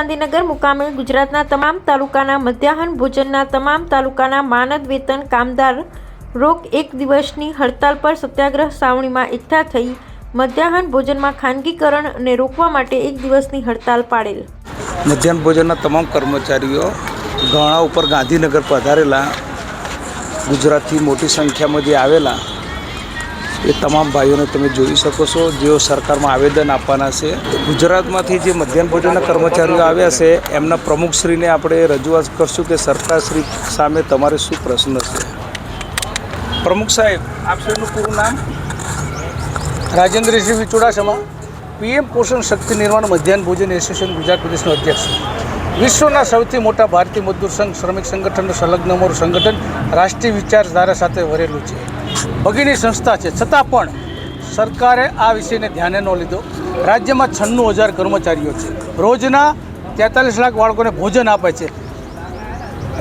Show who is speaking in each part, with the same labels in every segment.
Speaker 1: ગાંધીનગર મુકામે ગુજરાતના તમામ તાલુકાના મધ્યાહન ભોજનના તમામ તાલુકાના માનદ વેતન કામદાર રોક એક દિવસની હડતાલ પર સત્યાગ્રહ સાવણીમાં એકઠા થઈ મધ્યાહન ભોજનમાં ખાનગીકરણને રોકવા માટે એક દિવસની હડતાલ પાડેલ.
Speaker 2: મધ્યાહન ભોજનના તમામ કર્મચારીઓ ઘણા ઉપર ગાંધીનગર પધારેલા, ગુજરાતથી મોટી સંખ્યામાં જે આવેલા એ તમામ ભાઈઓને તમે જોઈ શકો છો. જેઓ સરકારમાં આવેદન આપવાના છે. ગુજરાતમાંથી જે મધ્યાહન ભોજનના કર્મચારીઓ આવ્યા છે, એમના પ્રમુખશ્રીને આપણે રજૂઆત કરશું કે સરકારશ્રી સામે તમારે શું પ્રશ્ન છે. પ્રમુખ સાહેબ આપનું પૂરું નામ?
Speaker 3: રાજેન્દ્રસિંહ ચુડાસમા, પીએમ પોષણ શક્તિ નિર્માણ મધ્યાહન ભોજન એસોસિએશન ગુજરાત પ્રદેશનો અધ્યક્ષ. વિશ્વના સૌથી મોટા ભારતીય મજદૂર સંઘ, શ્રમિક સંગઠનનું સંલગ્ન મોર સંગઠન રાષ્ટ્રીય વિચારધારા સાથે વરેલું છે. ભગીની સંસ્થા છે. છતાં પણ સરકારે આ વિષયને ધ્યાને ન લીધો. રાજ્યમાં છન્નું હજાર કર્મચારીઓ છે. રોજના તેતાલીસ લાખ બાળકોને ભોજન આપે છે.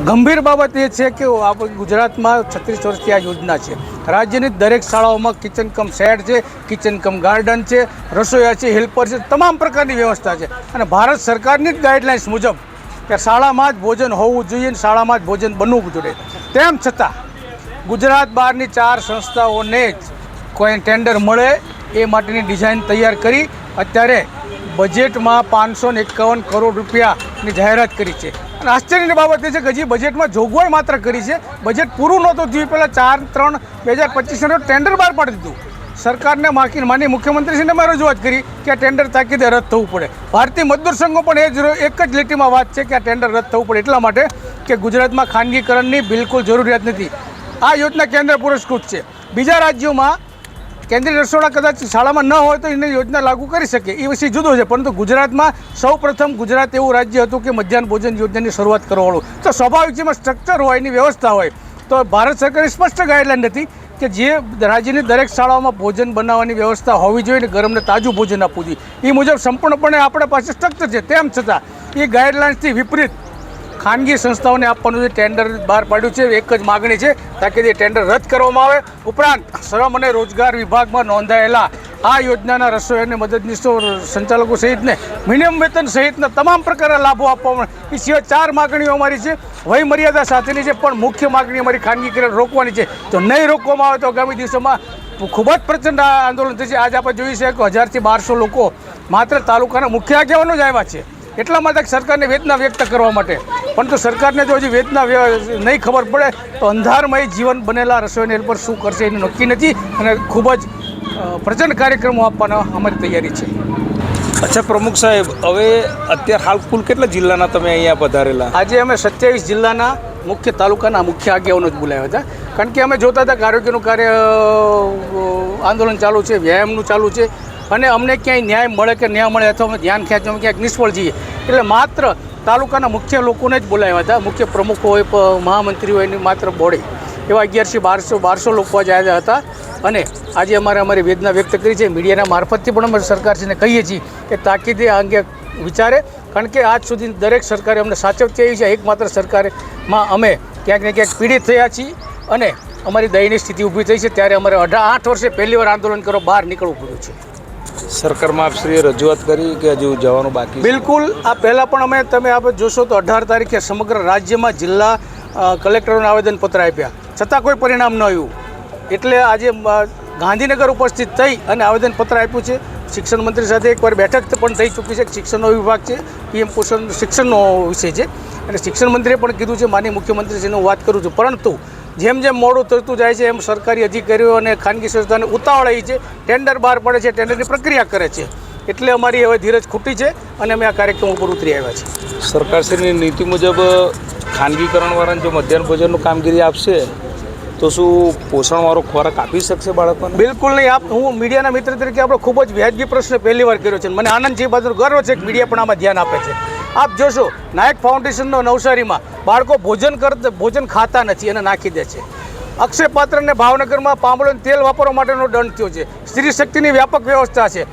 Speaker 3: ગંભીર બાબત એ છે કે આપણે ગુજરાતમાં છત્રીસ વર્ષથી આ યોજના છે. રાજ્યની દરેક શાળાઓમાં કિચન કમ શેડ છે કિચન કમ ગાર્ડન છે રસોઈયા છે હેલ્પર છે, તમામ પ્રકારની વ્યવસ્થા છે. અને ભારત સરકારની જ ગાઈડલાઇન્સ મુજબ કે શાળામાં જ ભોજન હોવું જોઈએ શાળામાં જ ભોજન બનવું જોઈએ. તેમ છતાં ગુજરાત બહારની ચાર સંસ્થાઓને જ કોઈ ટેન્ડર મળે એ માટેની ડિઝાઇન તૈયાર કરી અત્યારે બજેટમાં પાંચસો ને એકાવન કરોડ રૂપિયાની જાહેરાત કરી છે. અને આશ્ચર્યની બાબત એ છે કે હજી બજેટમાં જોગવાઈ માત્ર કરી છે. બજેટ પૂરું નહોતું થયું. પહેલાં ચાર ત્રણ બે હજાર પચીસનો ટેન્ડર બહાર પાડી દીધું. સરકારને માકી માની મુખ્યમંત્રીશ્રીને મેં રજૂઆત કરી કે આ ટેન્ડર તાકીદે રદ થવું પડે. ભારતીય મજદૂર સંઘો પણ એ જ એક જ લીટીમાં વાત છે કે આ ટેન્ડર રદ થવું પડે એટલા માટે કે ગુજરાતમાં ખાનગીકરણની બિલકુલ જરૂરિયાત નથી. આ યોજના કેન્દ્ર પુરસ્કૃત છે. બીજા રાજ્યોમાં કેન્દ્રીય રસોડા કદાચ શાળામાં ન હોય તો એને યોજના લાગુ કરી શકે. એ વિષય જુદો છે, પરંતુ ગુજરાતમાં સૌ ગુજરાત એવું રાજ્ય હતું કે મધ્યાહન ભોજન યોજનાની શરૂઆત કરવાવાળું. તો સ્વાભાવિક એમાં સ્ટ્રક્ચર હોય, એની વ્યવસ્થા હોય, તો ભારત સરકારે સ્પષ્ટ ગાઈડલાઈન હતી કે જે રાજ્યની દરેક શાળાઓમાં ભોજન બનાવવાની વ્યવસ્થા હોવી જોઈએ અને ગરમને તાજું ભોજન આપવું જોઈએ. એ મુજબ સંપૂર્ણપણે આપણા પાસે સ્ટ્રક્ચર છે. તેમ છતાં, એ ગાઈડલાઇન્સથી વિપરીત ખાનગી સંસ્થાઓને આપવાનું જે ટેન્ડર બહાર પાડ્યું છે, એક જ માગણી છે, તાકી તે ટેન્ડર રદ કરવામાં આવે. ઉપરાંત, શ્રમ અને રોજગાર વિભાગમાં નોંધાયેલા આ યોજનાના રસોઈ અને મદદનીશો સંચાલકો સહિતને મિનિમમ વેતન સહિતના તમામ પ્રકારના લાભો આપવામાં. એ સિવાય ચાર માગણીઓ અમારી છે. વય મર્યાદા સાથેની છે, પણ મુખ્ય માગણી અમારી ખાનગીકરણ રોકવાની છે. જો નહીં રોકવામાં આવે તો આગામી દિવસોમાં ખૂબ જ પ્રચંડ આંદોલન થશે. આજે આપણે જોઈ છે કે હજારથી બારસો લોકો માત્ર તાલુકાના મુખ્ય આગેવાનો જ આવ્યા છે. એટલા માટે સરકારને વેદના વ્યક્ત કરવા માટે. પરંતુ સરકારને જો હજી વેદના નહીં ખબર પડે તો અંધારમય જીવન બનેલા રસોઈને હેલ્પર શું કરશે એનું નક્કી નથી અને ખૂબ જ પ્રચંડ કાર્યક્રમો આપવાના અમારી તૈયારી છે.
Speaker 2: અચ્છા પ્રમુખ સાહેબ હવે અત્યારે હાલ કુલ કેટલા જિલ્લાના તમે અહીંયા પધારેલા?
Speaker 3: આજે અમે સત્યાવીસ જિલ્લાના મુખ્ય તાલુકાના મુખ્ય આગેવાનો જ બોલાવ્યા હતા. કારણ કે અમે જોતા હતા કે આરોગ્યનું કાર્ય આંદોલન ચાલુ છે વ્યાયામનું ચાલુ છે. અને અમને ક્યાંય ન્યાય મળે કે ન્યાય મળે અથવા અમે ધ્યાન ખેંચવામાં ક્યાંક નિષ્ફળ જઈએ, એટલે માત્ર તાલુકાના મુખ્ય લોકોને જ બોલાવ્યા હતા. મુખ્ય પ્રમુખો હોય મહામંત્રી હોય, એની માત્ર બોડી. એવા અગિયારથી બારસો બારસો લોકો જ આવ્યા હતા અને આજે અમારે અમારી વેદના વ્યક્ત કરી છે. મીડિયાના મારફતથી પણ અમે સરકારશ્રીને કહીએ છીએ કે તાકીદે આ અંગે વિચારે, કારણ કે આજ સુધી દરેક સરકારે અમને સાચવતી આવી છે. એકમાત્ર સરકારમાં અમે ક્યાંક ને ક્યાંક પીડિત થયા છીએ અને અમારી દયનીય સ્થિતિ ઊભી થઈ છે. ત્યારે અમારે અઢા, આઠ વર્ષે પહેલી વાર આંદોલન કરવા બહાર નીકળવું પડ્યું છે.
Speaker 2: સરકારમાં આપશ્રીએ રજૂઆત કરી કે હજુ જવાનું બાકી
Speaker 3: બિલકુલ. આ પહેલાં પણ અમે તમે આપણે જોશો તો અઢાર તારીખે સમગ્ર રાજ્યમાં જિલ્લા કલેક્ટરોને આવેદનપત્ર આપ્યા. છતાં કોઈ પરિણામ ન આવ્યું. એટલે આજે ગાંધીનગર ઉપસ્થિત થઈ અને આવેદનપત્ર આપ્યું છે. શિક્ષણ મંત્રી સાથે એકવાર બેઠક પણ થઈ ચૂકી છે. શિક્ષણનો વિભાગ છે, પીએમ પોષણ શિક્ષણનો વિષય છે. અને શિક્ષણ મંત્રીએ પણ કીધું છે માની મુખ્યમંત્રીશ્રીને હું વાત કરું છું. પરંતુ જેમ જેમ મોડું થતું જાય છે એમ સરકારી અધિકારીઓ અને ખાનગી સંસ્થાને ઉતાવળ આવી છે ટેન્ડર બહાર પડે છે ટેન્ડરની પ્રક્રિયા કરે છે. એટલે અમારી હવે ધીરજ ખૂટી છે અને અમે આ કાર્યક્રમ ઉપર ઉતરી આવ્યા છીએ.
Speaker 2: સરકારશ્રીની નીતિ મુજબ ખાનગીકરણવાળાને જો મધ્યાહન ભોજનનું કામગીરી આપશે તો શું પોષણવાળો ખોરાક આપી શકશે બાળકોને?
Speaker 3: બિલકુલ નહીં. આપ હું મીડિયાના મિત્ર તરીકે આપણે ખૂબ જ વ્યાજબી પ્રશ્ન પહેલી વાર કર્યો છે મને આનંદ છે એ બાજુ ગર્વ છે કે મીડિયા પણ આમાં ધ્યાન આપે છે. આપ જોશો, નાયક ફાઉન્ડેશનનો નવસારીમાં બાળકો ભોજન કર ભોજન ખાતા નથી અને નાખી દે છે. અક્ષય પાત્રને ભાવનગરમાં પાંબળોને તેલ વાપરવા માટેનો દંડ થયો છે. સ્ત્રી શક્તિની વ્યાપક વ્યવસ્થા છે.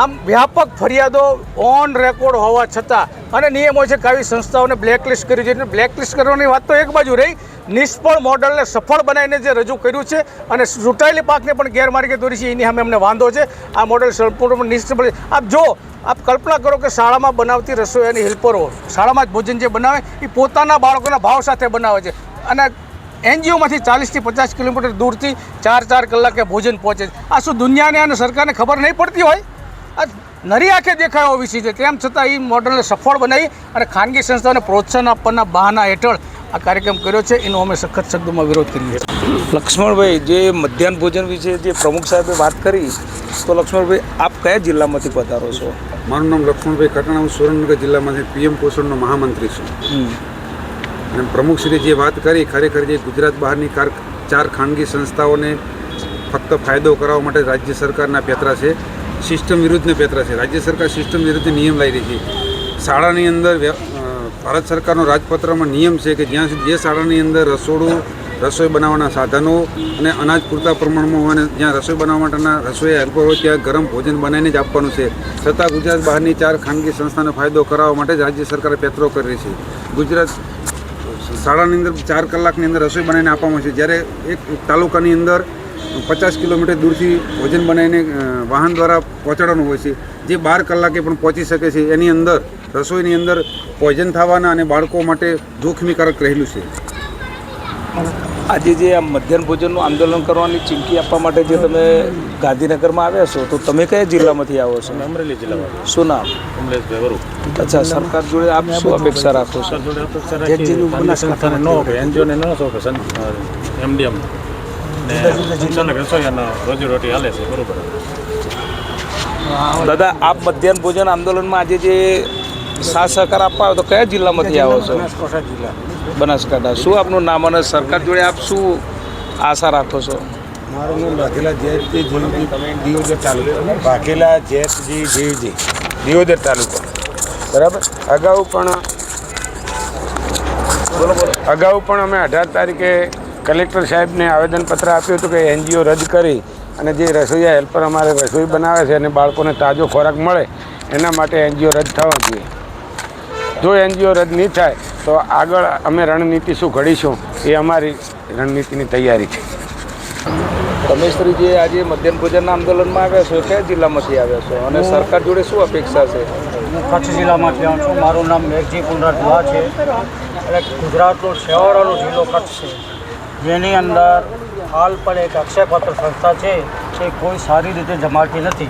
Speaker 3: આમ વ્યાપક ફરિયાદો ઓન રેકોર્ડ હોવા છતાં અને નિયમો છે કે આવી સંસ્થાઓને બ્લેકલિસ્ટ કરવી છે બ્લેકલિસ્ટ કરવાની વાત તો એક બાજુ રહી. નિષ્ફળ મોડલને સફળ બનાવીને જે રજૂ કર્યું છે અને ચૂંટાયેલી પાકને પણ ગેરમાર્ગે દોરી છે, એની સામે અમને વાંધો છે. આ મોડલ સંપૂર્ણ નિષ્ફળ. આપ જો, આપ કલ્પના કરો કે શાળામાં બનાવતી રસોઈયાની હેલ્પરો શાળામાં જ ભોજન જે બનાવે, એ પોતાના બાળકોના ભાવ સાથે બનાવે છે. અને એનજીઓમાંથી ચાલીસથી પચાસ કિલોમીટર દૂરથી ચાર ચાર કલાકે ભોજન પહોંચે છે. આ શું દુનિયાને અને સરકારને ખબર નહીં પડતી હોય? આ નરી આંખે દેખાય વિષય છે તેમ છતાં એ મોડલને સફળ બનાવી અને ખાનગી સંસ્થાઓને પ્રોત્સાહન આપવાના બહાના હેઠળ આ કાર્યક્રમ કર્યો છે. એનો અમે સખત શબ્દોમાં વિરોધ કરીએ છીએ.
Speaker 2: લક્ષ્મણભાઈ જે મધ્યાહન ભોજન વિશે જે પ્રમુખ સાહેબે વાત કરી તો લક્ષ્મણભાઈ આપ કયા જિલ્લામાંથી પધારો છો?
Speaker 4: મારું નામ લક્ષ્મણભાઈ કટાણા હું સુરેન્દ્રનગર જિલ્લામાંથી પીએમ પોષણનો મહામંત્રી છું. અને પ્રમુખશ્રીએ જે વાત કરી ખરેખર જે ગુજરાત બહારની કાર ચાર ખાનગી સંસ્થાઓને ફક્ત ફાયદો કરાવવા માટે રાજ્ય સરકારના પેતરા છે. સિસ્ટમ વિરુદ્ધને પેતરા છે. રાજ્ય સરકાર સિસ્ટમ વિરુદ્ધ નિયમ લાવી રહી છે. શાળાની અંદર ભારત સરકારનો રાજપત્રમાં નિયમ છે કે જ્યાં સુધી જે શાળાની અંદર રસોડું, રસોઈ બનાવવાના સાધનો અને અનાજ પૂરતા પ્રમાણમાં હોય અને જ્યાં રસોઈ બનાવવા માટેના રસોઈ હેલ્પર હોય ત્યાં ગરમ ભોજન બનાવીને જ આપવાનું છે. છતાં ગુજરાત બહારની ચાર ખાનગી સંસ્થાને ફાયદો કરાવવા માટે જ રાજ્ય સરકારે પેતરો કરી છે. ગુજરાત શાળાની અંદર ચાર કલાકની અંદર રસોઈ બનાવીને આપવામાં છે. જ્યારે એક તાલુકાની અંદર પચાસ કિલોમીટર દૂરથી ભોજન બનાવીને વાહન દ્વારા પહોંચાડવાનું હોય છે. જે બાર કલાકે પણ પહોંચી શકે છે. એની અંદર રસોઈની અંદર પોઈઝન થવાના અને બાળકો માટે જોખમીકારક રહેલું છે.
Speaker 2: આજે જે આ મધ્યાહન ભોજનનું આંદોલન કરવાની ચીમકી આપવા માટે જે તમે ગાંધીનગરમાં આવ્યા છો તો તમે કયા જિલ્લામાંથી આવો છો?
Speaker 5: અમરેલી જિલ્લામાં
Speaker 2: શું નામ?
Speaker 5: કમલેશભાઈ વરુ
Speaker 2: અચ્છા સરકાર જોડે આપ શું અપેક્ષા રાખો છો?
Speaker 5: એનજીઓને ન એમડીએમ રોજીરોટી હાલે છે બરોબર.
Speaker 2: દાદા આપ મધ્યાહન ભોજન આંદોલનમાં આજે જે સાથ સહકાર આપવા આવ્યો તો કયા જિલ્લામાંથી આવો છો? બનાસકાંઠા શું આપનું નામ અને સરકાર જોડે આપ શું આશા રાખો છો?
Speaker 6: મારું નામ વાઘેલા જયંતજી જીવજી દિયોદર તાલુકો. વાઘેલા જયંતજી જીવજી દિયોદર તાલુકો. બરાબર? અગાઉ પણ અગાઉ પણ અમે અઢાર તારીખે કલેક્ટર સાહેબને આવેદનપત્ર આપ્યું હતું કે એનજીઓ રદ કરી અને જે રસોઈયા હેલ્પર અમારે રસોઈ બનાવે છે અને બાળકોને તાજો ખોરાક મળે એના માટે એનજીઓ રદ થવા જોઈએ. જો એનજીઓ રદ નહીં થાય તો આગળ અમે રણનીતિ શું ઘડીશું એ અમારી રણનીતિની તૈયારી છે.
Speaker 2: તમે જે આજે મધ્યાહન ભોજનના આંદોલનમાં આવ્યા છો? કયા જિલ્લામાંથી આવ્યા છો? અને સરકાર જોડે શું અપેક્ષા છે?
Speaker 7: હું કચ્છ જિલ્લામાંથી આવું છું મારું નામ મેઘજી પુનરાજ છે. એટલે ગુજરાતનો છેવાડાનો જિલ્લો કચ્છ છે. જેની અંદર હાલ પણ એક અક્ષયપત્ર સંસ્થા છે તે કોઈ સારી રીતે જમાતી નથી.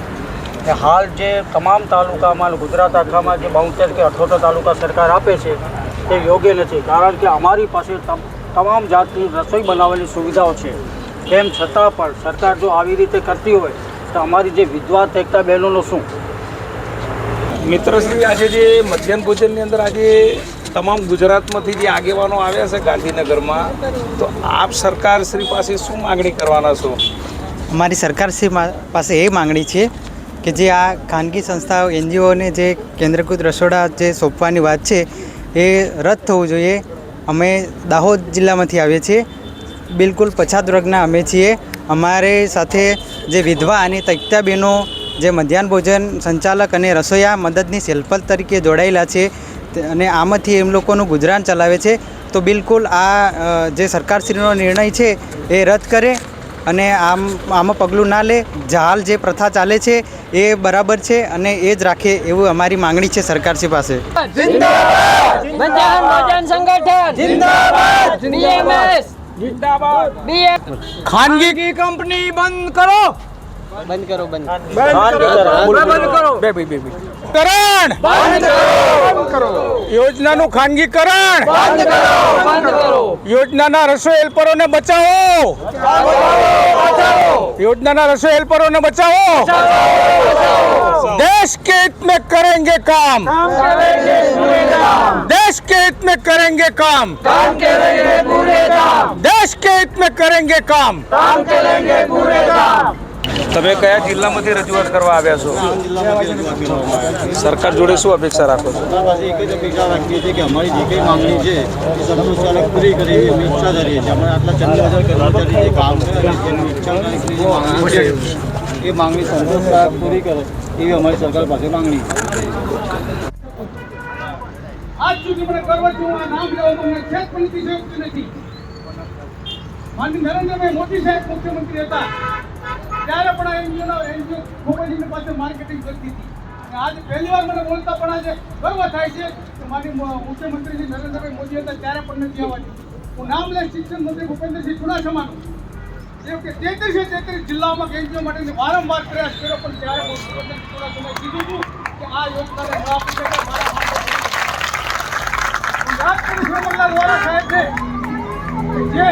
Speaker 7: કે હાલ જે તમામ તાલુકામાં ગુજરાત આખામાં જે બાઉતેર કે અઠોતેર તાલુકા સરકાર આપે છે, તે યોગ્ય નથી. કારણ કે અમારી પાસે તમ- તમામ જાતની રસોઈ બનાવવાની સુવિધાઓ છે. તેમ છતાં પણ સરકાર જો આવી રીતે કરતી હોય, તો અમારી જે વિધવા એકતા બહેનોનું શું?
Speaker 2: મિત્રશ્રી આજે જે મધ્યાહન ભોજનની અંદર આજે તમામ ગુજરાતમાંથી જે આગેવાનો આવ્યા છે ગાંધીનગરમાં, તો આપ સરકાર શ્રી પાસે શું માગણી કરવાના છો?
Speaker 8: અમારી સરકારશ્રી પાસે એ માંગણી છે કે જે આ ખાનગી સંસ્થાઓ, એનજીઓને જે કેન્દ્રીકૃત રસોડા જે સોંપવાની વાત છે, એ રદ થવું જોઈએ. અમે દાહોદ જિલ્લામાંથી આવીએ છીએ. બિલકુલ પછાત વર્ગના અમે છીએ. અમારે સાથે જે વિધવા અને તૈકતા જે મધ્યાહન ભોજન સંચાલક અને રસોઈયા મદદની હેલ્પર તરીકે જોડાયેલા છે. અને આમાંથી એમ લોકોનું ગુજરાન ચલાવે છે. તો બિલકુલ આ જે સરકારશ્રીનો નિર્ણય છે એ રદ કરે અને આમ આમાં પગલું ના લે. હાલ જે પ્રથા ચાલે છે એ બરાબર છે અને એ જ રાખે એવું અમારી માંગણી છે સરકારશ્રી પાસે.
Speaker 3: ખાનગી કંપની બંધ કરો!
Speaker 8: બંધ કરો બંધ.
Speaker 3: બંધ કરો બે બે બે કરણ યોજનાનું ખાનગીકરણ યોજનાના રસોઈ હેલ્પરોને બચાવો યોજનાના રસોઈ હેલ્પરોને બચાવો देश के हित में करेंगे काम देश के हित में करेंगे काम देश के हित में करेंगे काम
Speaker 2: તમે કયા જિલ્લામાંથી રજૂઆત કરવા આવ્યા છો? સરકાર જોડે શું અપેક્ષા રાખો છો?
Speaker 7: એક જ અપેક્ષા રાખીએ છીએ કે અમારી જે કંઈ માંગણી છે એ સંતોષજનક પૂરી કરી એવી અમે ઈચ્છા કરીએ છીએ. અમારે આટલા ચંદ્ર હજાર કર્મચારી જે કામ કરે એની ઈચ્છા અને જે માંગણી છે એ માંગણી સંતોષકારક પૂરી કરે એવી અમારી સરકાર પાસે માંગણી
Speaker 3: આજ સુધી મને ગર્વ છે આ નામ લેવામાં મને ખેત પણ નથી. માનની નરેન્દ્રભાઈ મોદી સાહેબ મુખ્યમંત્રી હતા. ત્યારે પણ આ એનજીઓના એનજીઓ ખૂબ જ પાસે માર્કેટિંગ કરતી હતી. અને આજે પહેલી વાર મને બોલતા પણ આજે ગર્વ થાય છે કે મારી મુખ્યમંત્રી શ્રી નરેન્દ્રભાઈ મોદી હતા, ત્યારે પણ નથી આવવાની હું નામ લઈ શિક્ષણ મંત્રી ભૂપેન્દ્રસિંહ ચુડાસમાનું. જેમ કે તેત્રીસે તેત્રીસ જિલ્લાઓમાં એનજીઓ માટે વારંવાર પ્રયાસ કર્યો, પણ ત્યારે હું ચુડાસમાએ કીધું હતું કે આ યોજનાને ન આપી શકે મારા યાદ કરું રમણલાલ વોરા સાહેબને જે